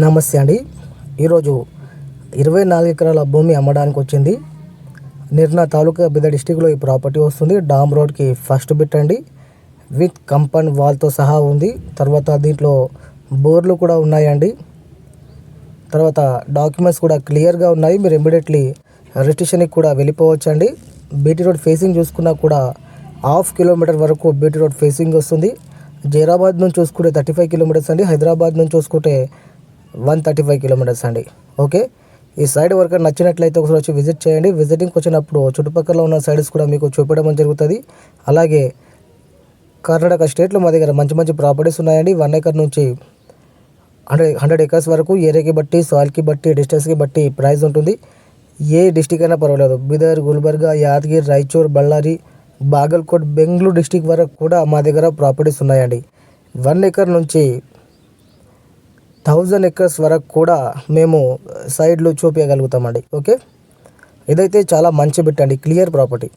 నమస్తే అండి. ఈరోజు ఇరవై నాలుగు ఎకరాల భూమి అమ్మడానికి వచ్చింది. నిర్నా తాలూకా బిద డిస్టిక్లో ఈ ప్రాపర్టీ వస్తుంది. డామ్ రోడ్కి ఫస్ట్ బిట్ అండి. విత్ కంపౌండ్ వాల్తో సహా ఉంది. తర్వాత దీంట్లో బోర్లు కూడా ఉన్నాయండి. తర్వాత డాక్యుమెంట్స్ కూడా క్లియర్గా ఉన్నాయి. మీరు ఇమ్మీడియట్లీ రిజిస్ట్రేషన్కి కూడా వెళ్ళిపోవచ్చు అండి బీటీ రోడ్ ఫేసింగ్ చూసుకున్నా కూడా హాఫ్ కిలోమీటర్ వరకు బీటీ రోడ్ ఫేసింగ్ వస్తుంది. జైరాబాద్ నుంచి చూసుకుంటే థర్టీ ఫైవ్ కిలోమీటర్స్ అండి. హైదరాబాద్ నుంచి చూసుకుంటే వన్ థర్టీ ఫైవ్ కిలోమీటర్స్ అండి. ఓకే ఈ సైడ్ వర్క్ నచ్చినట్లయితే ఒకసారి వచ్చి విజిట్ చేయండి. విజిటింగ్కి వచ్చినప్పుడు చుట్టుపక్కల ఉన్న సైడ్స్ కూడా మీకు చూపించడం జరుగుతుంది. అలాగే కర్ణాటక స్టేట్లో మా దగ్గర మంచి మంచి ప్రాపర్టీస్ ఉన్నాయండి. వన్ ఎకర్ నుంచి హండ్రెడ్ హండ్రెడ్ ఎకర్స్ వరకు ఏరియాకి బట్టి సాయిల్కి బట్టి డిస్టెన్స్కి బట్టి ప్రైస్ ఉంటుంది. ఏ డిస్టిక్ అయినా పర్వాలేదు. బీదర్ గుల్బర్గా యాదగిరి రాయచూర్ బళ్ళారి బాగల్కోట్ బెంగళూరు డిస్టిక్ వరకు కూడా మా దగ్గర ప్రాపర్టీస్ ఉన్నాయండి. వన్ ఎకర్ నుంచి థౌజండ్ ఎకర్స్ వరకు కూడా మేము సైడ్లు చూపించగలుగుతామండి ఓకే? ఇదైతే చాలా మంచి బిట్ అండి క్లియర్ ప్రాపర్టీ.